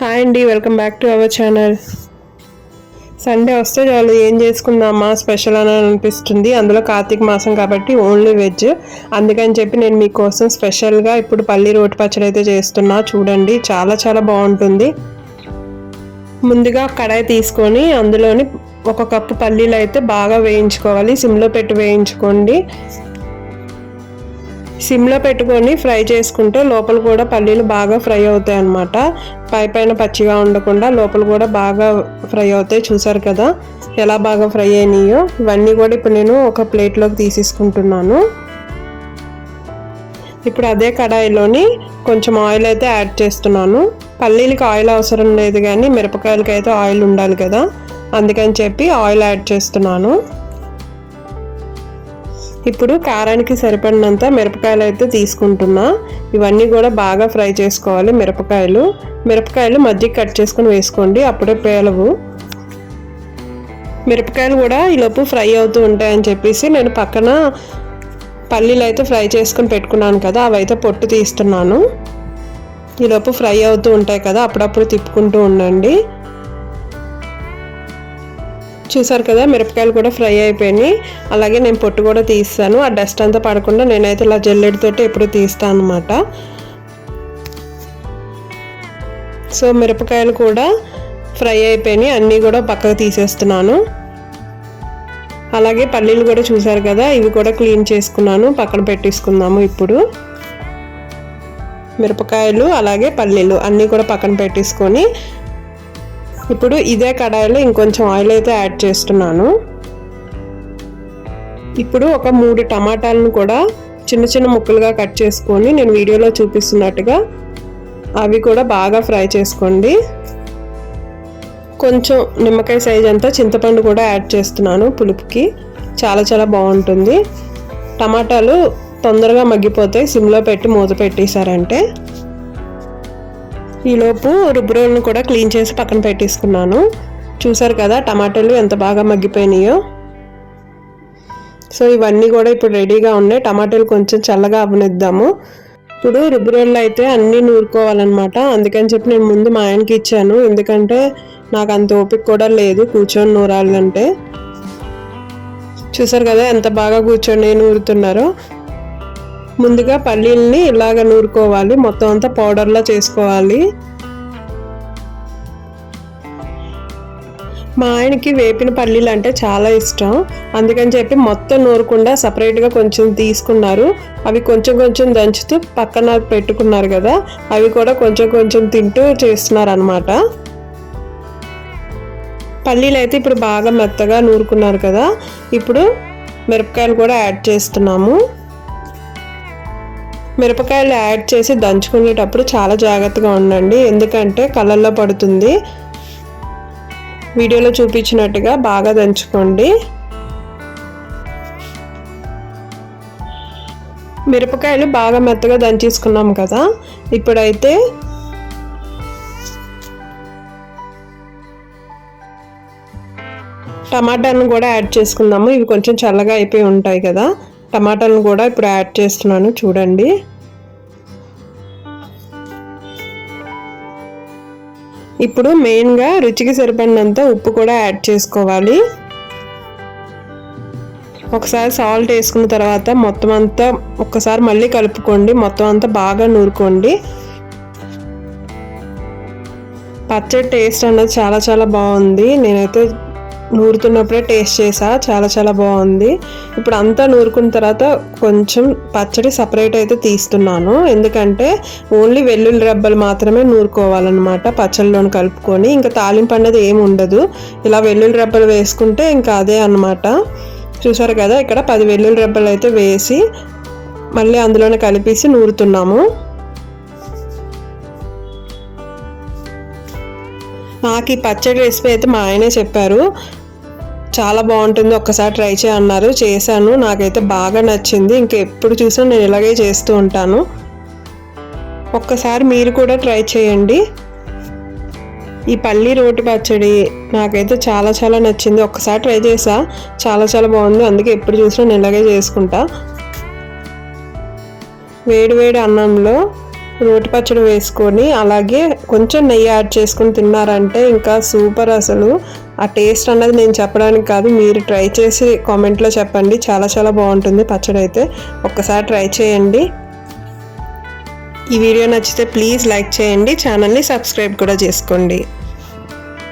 Hi అండి welcome back to our channel. Sunday వస్తే చాలు ఏం చేసుకుందామా? స్పెషల్ అని అనిపిస్తుంది. అందులో కార్తీక మాసం కాబట్టి ఓన్లీ వెజ్. అందుకని చెప్పి నేను మీకోసం స్పెషల్గా ఇప్పుడు పల్లి రోటి పచ్చడి అయితే చేస్తున్నా. చూడండి చాలా చాలా బాగుంటుంది. ముందుగా కడాయి తీసుకొని అందులోని ఒక కప్పు పల్లీలు అయితే బాగా వేయించుకోవాలి. సిమ్లో పెట్టి వేయించుకోండి. సిమ్లో పెట్టుకొని ఫ్రై చేసుకుంటే లోపల కూడా పల్లీలు బాగా ఫ్రై అవుతాయి అన్నమాట. పై పైన పచ్చిగా ఉండకుండా లోపల కూడా బాగా ఫ్రై అవుతాయి. చూసారు కదా ఎలా బాగా ఫ్రై అయినాయో. ఇవన్నీ కూడా ఇప్పుడు నేను ఒక ప్లేట్లోకి తీసేసుకుంటున్నాను. ఇప్పుడు అదే కడాయిలోని కొంచెం ఆయిల్ అయితే యాడ్ చేస్తున్నాను. పల్లీలకి ఆయిల్ అవసరం లేదు కానీ మిరపకాయలకి అయితే ఆయిల్ ఉండాలి కదా. అందుకని చెప్పి ఆయిల్ యాడ్ చేస్తున్నాను. ఇప్పుడు కారానికి సరిపడినంత మిరపకాయలు అయితే తీసుకుంటున్నా. ఇవన్నీ కూడా బాగా ఫ్రై చేసుకోవాలి మిరపకాయలు. మిరపకాయలు మధ్యకి కట్ చేసుకొని వేసుకోండి అప్పుడే పేలవు. మిరపకాయలు కూడా ఈలోపు ఫ్రై అవుతూ ఉంటాయని చెప్పేసి నేను పక్కన పల్లీలు అయితే ఫ్రై చేసుకొని పెట్టుకున్నాను కదా అవి అయితే పొట్టు తీస్తున్నాను. ఈలోపు ఫ్రై అవుతూ ఉంటాయి కదా అప్పుడప్పుడు తిప్పుకుంటూ ఉండండి. చూసారు కదా మిరపకాయలు కూడా ఫ్రై అయిపోయినాయి. అలాగే నేను పొట్టు కూడా తీస్తాను. ఆ డస్ట్ అంతా పడకుండా నేనైతే ఇలా జల్లెడితోటి ఎప్పుడు తీస్తాను అనమాట సో మిరపకాయలు కూడా ఫ్రై అయిపోయినాయి. అన్నీ కూడా పక్కకు తీసేస్తున్నాను. అలాగే పల్లీలు కూడా చూసారు కదా ఇవి కూడా క్లీన్ చేసుకున్నాను. పక్కన పెట్టేసుకుందాము ఇప్పుడు. మిరపకాయలు అలాగే పల్లీలు అన్నీ కూడా పక్కన పెట్టేసుకొని ఇప్పుడు ఇదే కడాయిలో ఇంకొంచెం ఆయిల్ అయితే యాడ్ చేస్తున్నాను. ఇప్పుడు ఒక మూడు టమాటాలను కూడా చిన్న చిన్న ముక్కలుగా కట్ చేసుకొని నేను వీడియోలో చూపిస్తున్నట్టుగా అవి కూడా బాగా ఫ్రై చేసుకోండి. కొంచెం నిమ్మకాయ సైజ్ అంతా చింతపండు కూడా యాడ్ చేస్తున్నాను పులుపుకి. చాలా చాలా బాగుంటుంది. టమాటాలు తొందరగా మగ్గిపోతాయి. సిమ్లో పెట్టి మూత పెట్టేశారంటే. ఈలోపు రుబ్బురోలను కూడా క్లీన్ చేసి పక్కన పెట్టేసుకున్నాను. చూసారు కదా టమాటాలు ఎంత బాగా మగ్గిపోయినాయో. సో ఇవన్నీ కూడా ఇప్పుడు రెడీగా ఉన్నాయి. టమాటాలు కొంచెం చల్లగా అవనిద్దాము. ఇప్పుడు రుబ్బురోళ్ళు అయితే అన్నీ నూరుకోవాలన్నమాట. అందుకని చెప్పి నేను ముందు మా ఆయనకి ఇచ్చాను. ఎందుకంటే నాకు అంత ఓపిక కూడా లేదు కూర్చొని నూరాలంటే. చూసారు కదా ఎంత బాగా కూర్చొని నూరుతున్నారో. ముందుగా పల్లీల్ని ఇలాగ నూరుకోవాలి. మొత్తం అంతా పౌడర్లా చేసుకోవాలి. మా ఆయనకి వేపిన పల్లీలు అంటే చాలా ఇష్టం. అందుకని చెప్పి మొత్తం నూరకుండా సపరేట్గా కొంచెం తీసుకున్నారు. అవి కొంచెం కొంచెం దంచుతూ పక్కన పెట్టుకున్నారు కదా అవి కూడా కొంచెం కొంచెం తింటూ చేస్తున్నారు అనమాట పల్లీలు అయితే ఇప్పుడు బాగా మెత్తగా నూరుకున్నారు కదా ఇప్పుడు మిరపకాయలు కూడా యాడ్ చేస్తున్నాము. మిరపకాయలు యాడ్ చేసి దంచుకునేటప్పుడు చాలా జాగ్రత్తగా ఉండండి. ఎందుకంటే కళ్ళల్లో పడుతుంది. వీడియోలో చూపించినట్టుగా బాగా దంచుకోండి. మిరపకాయలు బాగా మెత్తగా దంచేసుకున్నాం కదా. ఇప్పుడైతే టమాటాను కూడా యాడ్ చేసుకుందాము. ఇవి కొంచెం చల్లగా అయిపోయి ఉంటాయి కదా. టమాటాలను కూడా ఇప్పుడు యాడ్ చేస్తున్నాను చూడండి. ఇప్పుడు మెయిన్గా రుచికి సరిపడినంత ఉప్పు కూడా యాడ్ చేసుకోవాలి. ఒకసారి సాల్ట్ వేసుకున్న తర్వాత మొత్తం అంతా ఒక్కసారి మళ్ళీ కలుపుకోండి మొత్తం అంతా బాగా నూరుకోండి. పచ్చడి టేస్ట్ అన్నది చాలా చాలా బాగుంది. నేనైతే నూరుతున్నప్పుడే టేస్ట్ చేసా. చాలా చాలా బాగుంది. ఇప్పుడు అంతా నూరుకున్న తర్వాత కొంచెం పచ్చడి సపరేట్ అయితే తీస్తున్నాను. ఎందుకంటే ఓన్లీ వెల్లుల్లి రబ్బలు మాత్రమే నూరుకోవాలన్నమాట పచ్చళ్ళలోని కలుపుకొని. ఇంకా తాలింపు అనేది ఏమి ఉండదు. ఇలా వెల్లుల్లి రబ్బలు వేసుకుంటే ఇంకా అదే అనమాట చూసారు కదా ఇక్కడ పది వెల్లుల్లి రబ్బలు అయితే వేసి మళ్ళీ అందులోనే కలిపేసి నూరుతున్నాము. నాకు ఈ పచ్చడి రెసిపీ అయితే మా ఆయనే చెప్పారు. చాలా బాగుంటుంది. ఒక్కసారి ట్రై చేయన్నారు చేశాను. నాకైతే బాగా నచ్చింది. ఇంకా ఎప్పుడు చూసినా నేను ఇలాగే చేస్తూ ఉంటాను. ఒక్కసారి మీరు కూడా ట్రై చేయండి. ఈ పల్లి రోటి పచ్చడి నాకైతే చాలా చాలా నచ్చింది. ఒక్కసారి ట్రై చేసా. చాలా చాలా బాగుంది. అందుకే ఎప్పుడు చూసినా నేను ఇలాగే చేసుకుంటా. వేడి వేడి అన్నంలో రోటి పచ్చడి వేసుకొని అలాగే కొంచెం నెయ్యి యాడ్ చేసుకొని తిన్నారంటే ఇంకా సూపర్ అసలు. ఆ టేస్ట్ అన్నది నేను చెప్పడానికి కాదు మీరు ట్రై చేసి కామెంట్లో చెప్పండి. చాలా చాలా బాగుంటుంది పచ్చడి అయితే. ఒక్కసారి ట్రై చేయండి. ఈ వీడియో నచ్చితే ప్లీజ్ లైక్ చేయండి. ఛానల్ని సబ్స్క్రైబ్ కూడా చేసుకోండి.